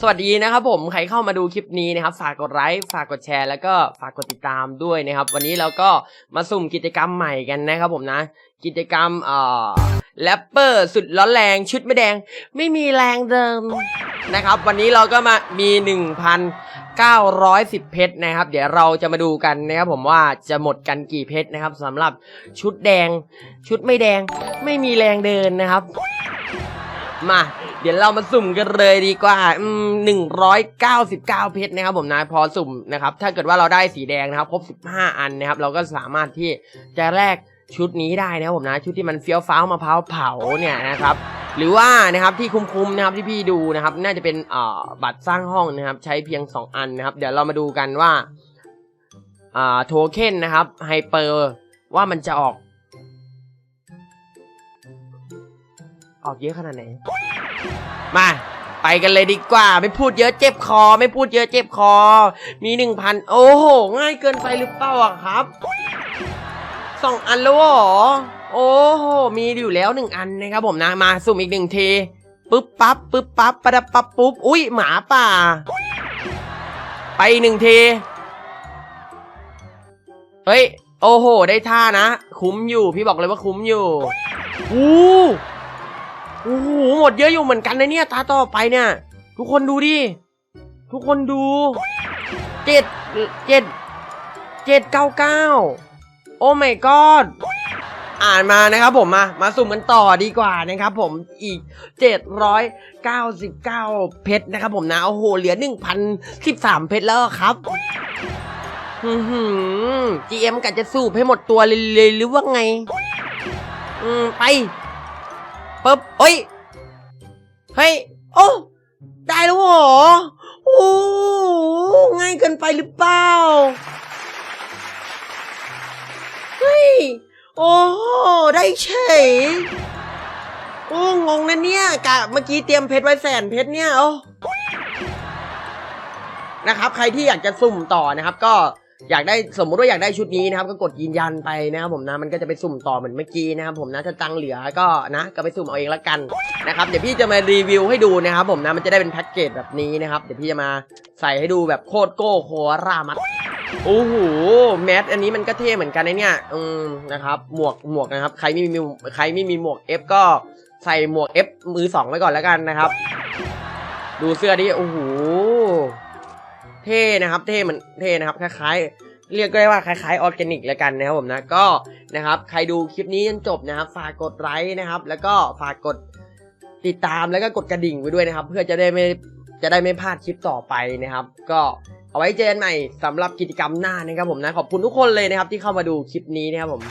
สวัสดีนะครับผมใครเข้ามาดูคลิปนี้นะครับ ฝากกดไลค์ฝากกดแชร์ แล้วก็ฝากกดติดตามด้วยนะครับ วันนี้เราก็มาสุ่มกิจกรรมใหม่กันนะครับผมนะ กิจกรรมเอ่อแรปเปอร์สุดร้อนแรงชุดไม่แดง ไม่มีแรงเดิมนะครับ วันนี้เราก็มามี 1,910 เพชรนะครับ เดี๋ยวเราจะมาดูกันนะครับผมว่าจะหมดกันกี่เพชรนะครับสำหรับชุดแดง ชุดไม่แดงไม่มีแรงเดินนะครับ มา เดี๋ยวเรามาสุ่มกันเลยดีกว่า อืมหนึ่งร้อยเก้าสิบเก้าเพชรนะครับผมนะพอสุ่มนะครับ ถ้าเกิดว่าเราได้สีแดงนะครับ ครบสิบห้าอันนะครับ เราก็สามารถที่จะแลกชุดนี้ได้นะครับผมนะ ชุดที่มันเฟี้ยวฟ้าวมะพร้าวเผาเนี่ยนะครับหรือว่านะครับที่คุ้มๆนะครับที่พี่ดูนะครับ น่าจะเป็นเอ่อบัตรสร้างห้องนะครับ ใช้เพียง 2 อันนะครับ เดี๋ยวเรามาดูกันว่าอ่าโทเค็นนะครับไฮเปอร์ว่ามันจะออก ออกเยอะขนาดไหน มา ไปกันเลยดีกว่า ไม่พูดเยอะเจ็บคอ ไม่พูดเยอะเจ็บคอ มีหนึ่งพันโอ้โห ง่ายเกินไปหรือเปล่าอะครับสองอันแล้วเหรอโอ้โห มีอยู่แล้วหนึ่งอันนะครับผมนะ มาสุ่มอีกหนึ่งทีปึ๊บปั๊บปึ๊บปั๊บปะดับปั๊บปุ๊บ อุ้ยหมาป่า ไปหนึ่งที เฮ้ย โอ้โห ได้ท่านะ คุ้มอยู่ พี่บอกเลยว่าคุ้มอยู่อู้ โอ้โหหมดเยอะอยู่เหมือนกันนะเนี่ยตาต่อไปเนี่ย ทุกคนดูดิ ทุกคนดูเจ็ดเจ็ดเจ็ดเก้าเก้าโอ้ my god อ่านมานะครับผมมา มาสุ่มกันต่อดีกว่านะครับผมอีก 799 เพชรนะครับผมนะ โอ้โห เหลือ 1,013 เพชรแล้วครับอือหือ GM กะจะสูบให้หมดตัวเลยเลยหรือว่าไง อืม ไป ปึ๊บเฮ้ย เฮ้ย โอ้ ได้แล้วเหรอ โอ้ง่ายเกินไปหรือเปล่า เฮ้ย โอ้ ได้เฉย โอ้ งงนะเนี่ย กะเมื่อกี้เตรียมเพชรไว้แสนเพชรเนี่ย โอ้ นะครับ ใครที่อยากจะสุ่มต่อนะครับก็ อยากได้สมมุติว่าอยากได้ชุดนี้นะครับก็กดยืนยันไปนะครับผมนะมันก็จะไปสุ่มต่อเหมือนเมื่อกี้นะครับผมนะถ้าตังเหลือก็นะก็ไปสุ่มเอาเองละกันนะครับเดี๋ยวพี่จะมารีวิวให้ดูนะครับผมนะมันจะได้เป็นแพ็กเกจแบบนี้นะครับเดี๋ยวพี่จะมาใส่ให้ดูแบบโคตรโก้โครามัดโอ้โหแมสอันนี้มันก็เท่เหมือนกันนะเนี่ยอืมนะครับหมวกหมวกนะครับใครไม่มีใครไม่มีหมวก F ก็ใส่หมวก F มือสองไว้ก่อนแล้วกันนะครับ ดูเสื้อดิโอ้โห เท่นะครับ เท่เหมันเท่นะครับคล้ายๆ เรียกได้ว่าคล้ายๆออร์แกนิกแล้วกันนะครับผมนะก็นะครับใครดูคลิปนี้จนจบนะครับฝากกดไลค์นะครับ แล้วก็ฝากกดติดตามแล้วก็กดกระดิ่งไว้ด้วยนะครับ เพื่อจะได้ไม่จะได้ไม่พลาดคลิปต่อไปนะครับ ก็เอาไว้เจอกันใหม่สำหรับกิจกรรมหน้านะครับผมนะขอบคุณทุกคนเลยนะครับที่เข้ามาดูคลิปนี้นะครับผม